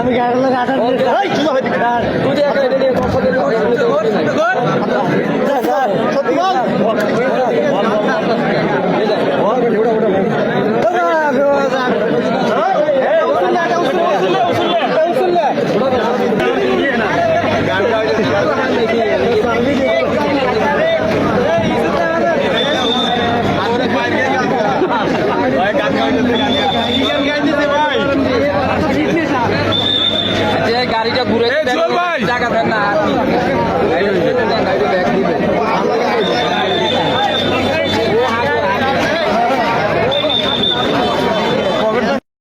আমি গাড়ির লোক আঠার তুই একটা যে গাড়িটা ঘুরে জায়গা দেন না আর কি।